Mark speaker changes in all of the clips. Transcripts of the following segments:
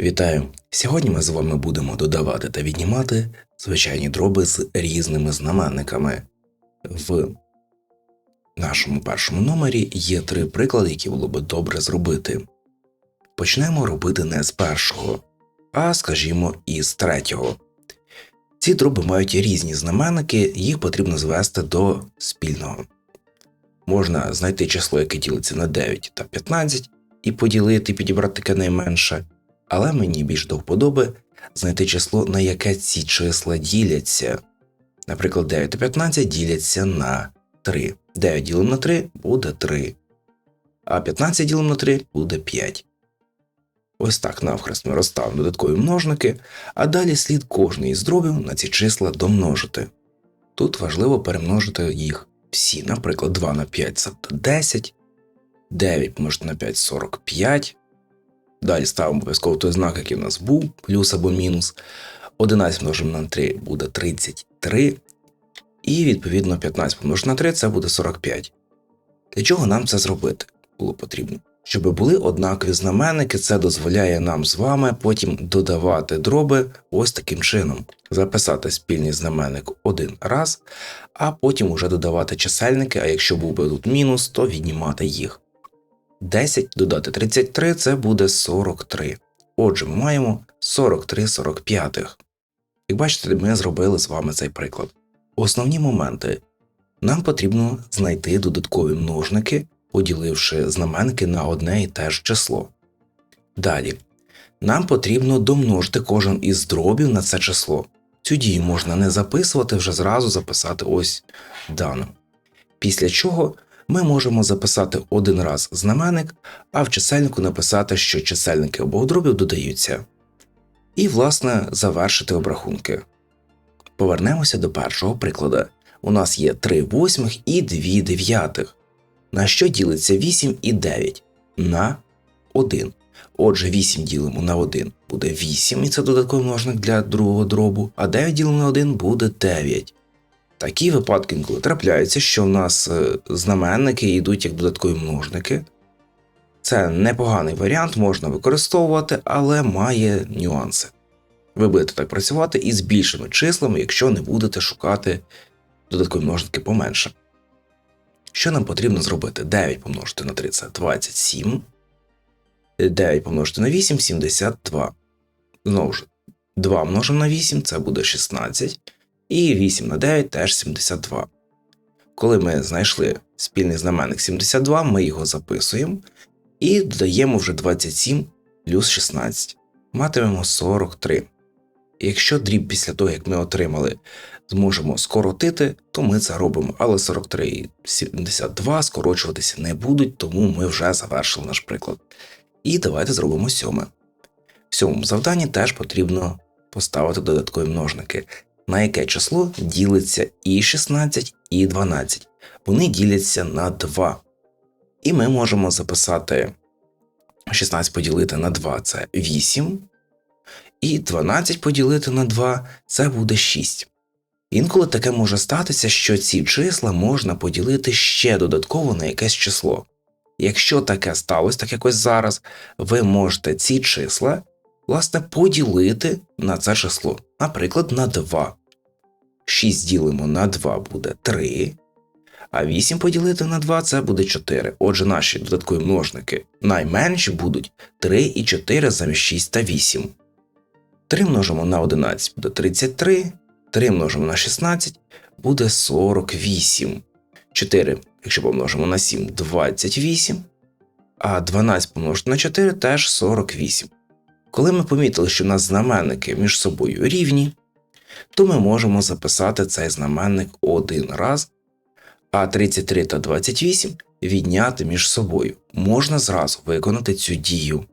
Speaker 1: Вітаю! Сьогодні ми з вами будемо додавати та віднімати звичайні дроби з різними знаменниками. В нашому першому номері є три приклади, які було би добре зробити. Почнемо робити не з першого, а скажімо, із третього. Ці дроби мають різні знаменники, їх потрібно звести до спільного. Можна знайти число, яке ділиться на 9 та 15, і поділити, підібрати таке найменше але мені більш до вподоби знайти число, на яке ці числа діляться. Наприклад, 9 та 15 діляться на 3. 9 ділимо на 3 буде 3, а 15 ділимо на 3 буде 5. Ось так навхрест ми розставимо додаткові множники, а далі слід кожний із дробів на ці числа домножити. Тут важливо перемножити їх всі, наприклад, 2 на 5 це 10, 9 помножити на 5 45, Далі ставимо обов'язково той знак, який у нас був, плюс або мінус. 11 множимо на 3 буде 33. І відповідно 15 помножити на 3 це буде 45. Для чого нам це зробити було потрібно? Щоб були однакові знаменники, це дозволяє нам з вами потім додавати дроби ось таким чином. Записати спільний знаменник один раз, а потім уже додавати чисельники, а якщо був би тут мінус, то віднімати їх. 10 додати 33 це буде 43. Отже, ми маємо 43 45. Як бачите, ми зробили з вами цей приклад. Основні моменти. Нам потрібно знайти додаткові множники, поділивши знаменники на одне і те ж число. Далі. Нам потрібно домножити кожен із дробів на це число. Цю дію можна не записувати, вже зразу записати ось даним. Після чого ми можемо записати один раз знаменник, а в чисельнику написати, що чисельники обох дробів додаються. І, власне, завершити обрахунки. Повернемося до першого прикладу. У нас є 3 восьмих і 2 дев'ятих. На що ділиться 8 і 9? На 1. Отже, 8 ділимо на 1 буде 8, і це додатковий множник для другого дробу, а 9 ділимо на 1 буде 9. Такі випадки інколи трапляються, що в нас е, знаменники йдуть як додаткові множники. Це непоганий варіант, можна використовувати, але має нюанси. Ви будете так працювати із більшими числами, якщо не будете шукати додаткові множники поменше. Що нам потрібно зробити? 9 помножити на 3 це 27. 9 помножити на 8 72. Знову ж, 2 множимо на 8 це буде 16. І 8 на 9 теж 72. Коли ми знайшли спільний знаменник 72, ми його записуємо і додаємо вже 27 плюс 16. Матимемо 43. якщо дріб після того, як ми отримали, зможемо скоротити, то ми це робимо. Але 43 і 72 скорочуватися не будуть, тому ми вже завершили наш приклад. І давайте зробимо сьоме. В сьомому завданні теж потрібно поставити додаткові множники на яке число ділиться і 16, і 12. Вони діляться на 2. І ми можемо записати 16 поділити на 2 це 8. І 12 поділити на 2 це буде 6. Інколи таке може статися, що ці числа можна поділити ще додатково на якесь число. Якщо таке сталося, так якось зараз, ви можете ці числа власне поділити на це число, наприклад, на 2. 6 ділимо на 2 буде 3, а 8 поділити на 2 це буде 4. Отже, наші додаткові множники найменші будуть 3 і 4 замість 6 та 8. 3 множимо на 11 буде 33, 3 множимо на 16 буде 48. 4, якщо помножимо на 7, 28. А 12 помножити на 4 теж 48. Коли ми помітили, що у нас знаменники між собою рівні, то ми можемо записати цей знаменник один раз, а 33 та 28 відняти між собою. Можна зразу виконати цю дію.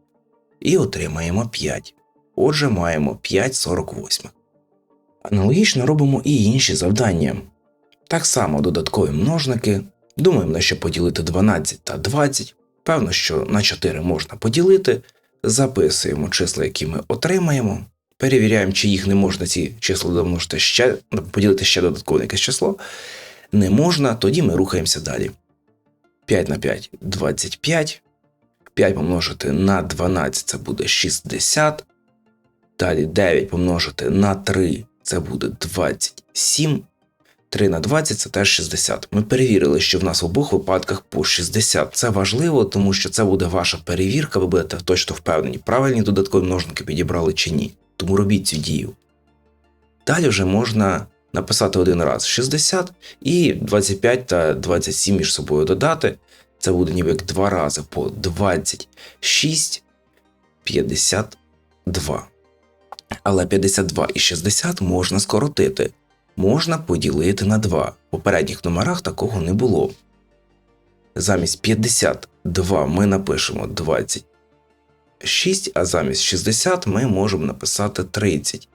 Speaker 1: І отримаємо 5. Отже, маємо 5 48. Аналогічно робимо і інші завдання. Так само додаткові множники. Думаємо, що поділити 12 та 20. Певно, що на 4 можна поділити. Записуємо числа, які ми отримаємо. Перевіряємо, чи їх не можна ці числа домножити ще, поділити ще додаткове якесь число. Не можна, тоді ми рухаємося далі. 5 на 5 25. 5 помножити на 12 це буде 60. Далі 9 помножити на 3 це буде 27. 3 на 20 це теж 60. Ми перевірили, що в нас в обох випадках по 60. Це важливо, тому що це буде ваша перевірка, ви будете точно впевнені, правильні додаткові множники підібрали чи ні. Тому робіть цю дію. Далі вже можна написати один раз 60 і 25 та 27 між собою додати. Це буде ніби як два рази по 26, 52. Але 52 і 60 можна скоротити. Можна поділити на 2. В попередніх номерах такого не було. Замість 52 ми напишемо 26, а замість 60 ми можемо написати 30.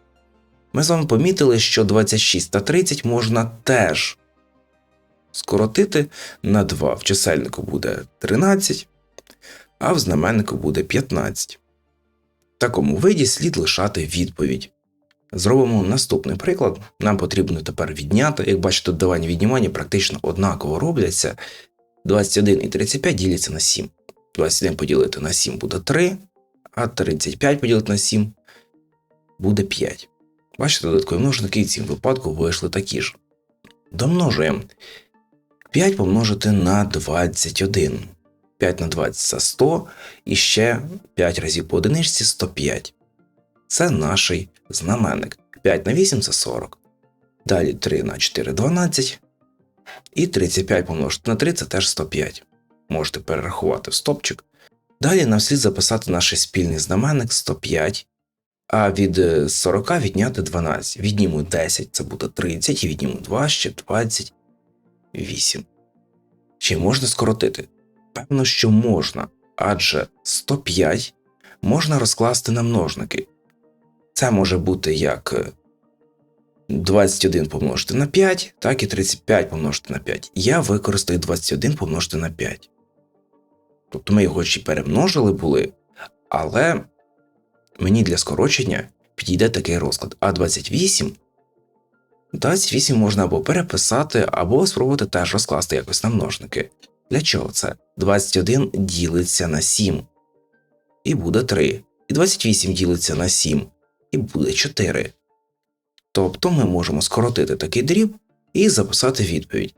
Speaker 1: Ми з вами помітили, що 26 та 30 можна теж скоротити на 2. В чисельнику буде 13, а в знаменнику буде 15. В такому виді слід лишати відповідь. Зробимо наступний приклад. Нам потрібно тепер відняти. Як бачите, додавання віднімання практично однаково робляться. 21 і 35 діляться на 7. 21 поділити на 7 буде 3, а 35 поділити на 7 буде 5. Бачите, додаткові множники в цьому випадку вийшли такі ж. Домножуємо 5 помножити на 21. 5 на 20 це 100, і ще 5 разів по одиничці 105. Це наш знаменник. 5 на 8 це 40. Далі 3 на 4 12. І 35 помножити на 3 це теж 105. Можете перерахувати в стопчик. Далі нам слід записати наш спільний знаменник 105. А від 40 відняти 12. Відніму 10, це буде 30, і відніму 2 ще 28. Чи можна скоротити? Певно, що можна, адже 105 можна розкласти на множники. Це може бути як 21 помножити на 5, так і 35 помножити на 5. Я використаю 21 помножити на 5. Тобто ми його ще перемножили були, але мені для скорочення підійде такий розклад. А 28 28 можна або переписати, або спробувати теж розкласти якось на множники. Для чого це? 21 ділиться на 7 і буде 3. І 28 ділиться на 7 і буде 4. Тобто ми можемо скоротити такий дріб і записати відповідь.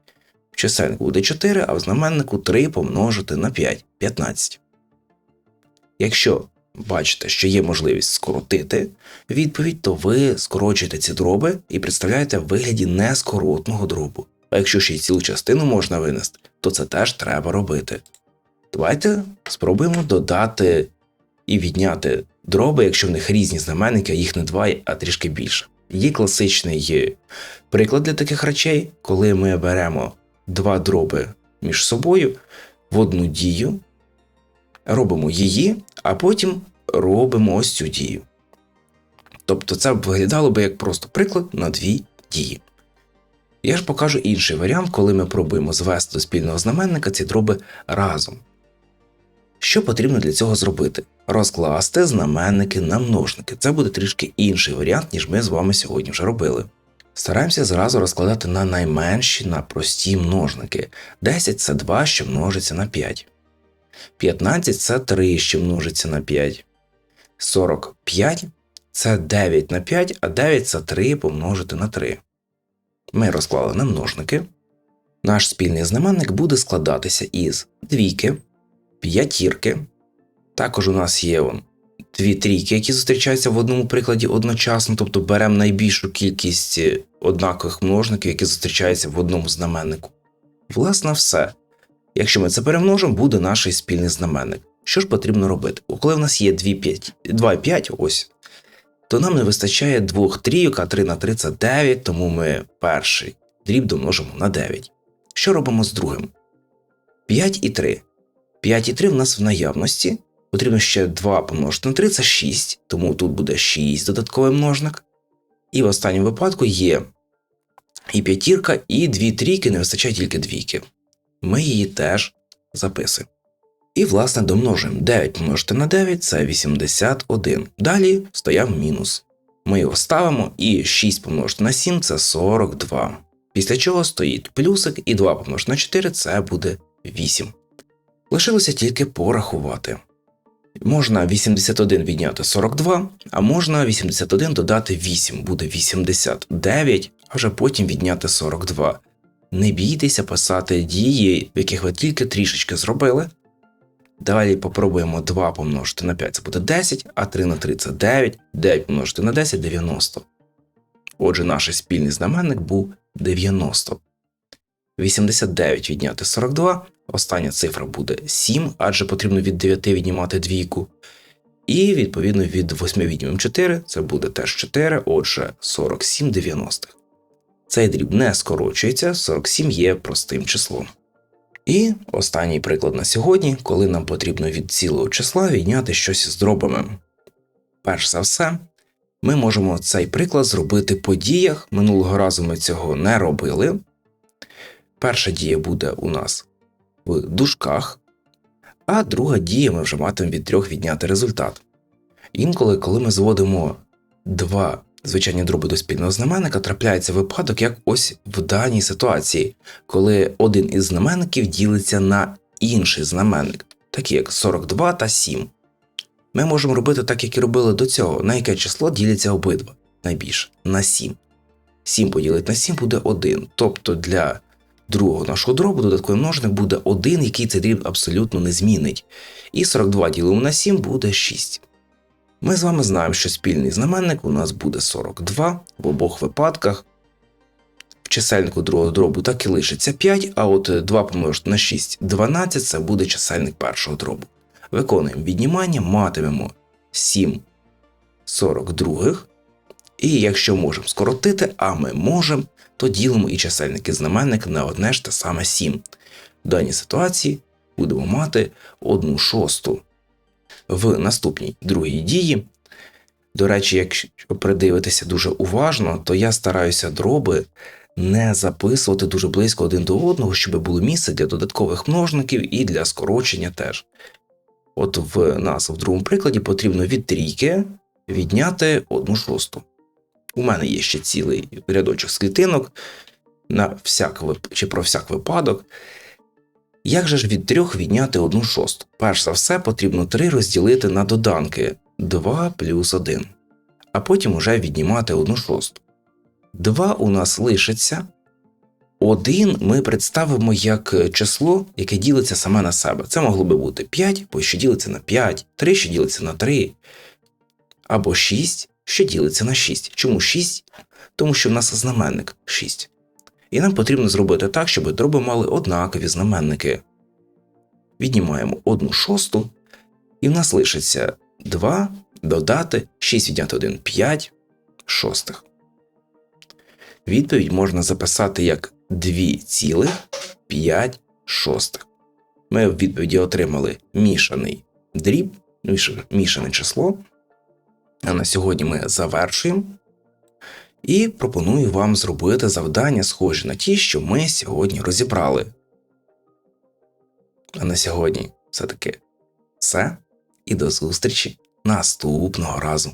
Speaker 1: В чисельнику буде 4, а в знаменнику 3 помножити на 5 15. Якщо бачите, що є можливість скоротити відповідь, то ви скорочуєте ці дроби і представляєте в вигляді нескоротного дробу. А якщо ще й цілу частину можна винести, то це теж треба робити. Давайте спробуємо додати і відняти дроби, якщо в них різні знаменники, а їх не два, а трішки більше. Є класичний приклад для таких речей, коли ми беремо два дроби між собою в одну дію, робимо її, а потім робимо ось цю дію. Тобто це виглядало би як просто приклад на дві дії. Я ж покажу інший варіант, коли ми пробуємо звести до спільного знаменника ці дроби разом. Що потрібно для цього зробити? Розкласти знаменники на множники. Це буде трішки інший варіант, ніж ми з вами сьогодні вже робили. Стараємося зразу розкладати на найменші на прості множники. 10 це 2, що множиться на 5. 15 це 3, що множиться на 5. 45 це 9 на 5, а 9 це 3 помножити на 3. Ми розклали на множники. Наш спільний знаменник буде складатися із двійки, п'ятірки. Також у нас є он, дві трійки, які зустрічаються в одному прикладі одночасно, тобто беремо найбільшу кількість однакових множників, які зустрічаються в одному знаменнику. Власне, все. Якщо ми це перемножимо, буде наш спільний знаменник. Що ж потрібно робити? Коли в нас є 2 5, 2 5, ось, то нам не вистачає двох трійок, а 3 на 3 це 9, тому ми перший дріб домножимо на 9. Що робимо з другим? 5 і 3. 5 і 3 в нас в наявності. Потрібно ще 2 помножити на 3 це 6, тому тут буде 6 додатковий множник. І в останньому випадку є і п'ятірка, і дві трійки, не вистачає тільки двійки. Ми її теж записуємо. І, власне, домножуємо 9 помножити на 9 це 81. Далі стояв мінус. Ми його ставимо, і 6 помножити на 7 це 42. Після чого стоїть плюсик, і 2 помножити на 4 це буде 8. Лишилося тільки порахувати. Можна 81 відняти 42, а можна 81 додати 8, буде 89, а вже потім відняти 42. Не бійтеся писати дії, яких ви тільки трішечки зробили. Далі попробуємо 2 помножити на 5, це буде 10, а 3 на 3 це 9, 9 помножити на 10 90. Отже, наш спільний знаменник був 90. 89 відняти 42, остання цифра буде 7, адже потрібно від 9 віднімати двійку. І відповідно від 8 віднімемо 4, це буде теж 4, отже 47 90. Цей дріб не скорочується, 47 є простим числом. І останній приклад на сьогодні, коли нам потрібно від цілого числа відняти щось з дробами. Перш за все, ми можемо цей приклад зробити по діях. Минулого разу ми цього не робили. Перша дія буде у нас в дужках, а друга дія ми вже матимемо від трьох відняти результат. Інколи, коли ми зводимо два звичайні дроби до спільного знаменника, трапляється випадок, як ось в даній ситуації, коли один із знаменників ділиться на інший знаменник, такі як 42 та 7. Ми можемо робити так, як і робили до цього, на яке число діляться обидва найбільше на 7. 7 поділити на 7 буде 1. Тобто для другого нашого дробу додатковий множник буде 1, який цей дріб абсолютно не змінить. І 42 ділимо на 7 буде 6. Ми з вами знаємо, що спільний знаменник у нас буде 42 в обох випадках. В чисельнику другого дробу так і лишиться 5, а от 2 помножити на 6 12 це буде чисельник першого дробу. Виконуємо віднімання, матимемо 7 42. І якщо можемо скоротити, а ми можемо, то ділимо і чисельник і знаменник на одне ж те саме 7. В даній ситуації будемо мати 1 шосту. В наступній другій дії. До речі, якщо придивитися дуже уважно, то я стараюся дроби не записувати дуже близько один до одного, щоб було місце для додаткових множників і для скорочення теж. От в нас в другому прикладі потрібно від трійки відняти одну шосту. У мене є ще цілий рядочок з клітинок на всяк чи про всяк випадок. Як же ж від трьох відняти одну шосту? Перш за все, потрібно 3 розділити на доданки 2 плюс 1, а потім уже віднімати одну шосту. 2 у нас лишиться. 1 ми представимо як число, яке ділиться саме на себе. Це могло би бути 5, бо що ділиться на 5, 3, що ділиться на 3, або 6, що ділиться на 6. Чому 6? Тому що в нас знаменник 6. І нам потрібно зробити так, щоб дроби мали однакові знаменники. Віднімаємо 1 шосту, і в нас лишиться 2 додати 6 відняти 1 5 шостих. Відповідь можна записати як 2,5 шостих. Ми в відповіді отримали мішаний дріб, мішане число. А на сьогодні ми завершуємо. І пропоную вам зробити завдання, схожі на ті, що ми сьогодні розібрали. А на сьогодні все таки все. І до зустрічі наступного разу.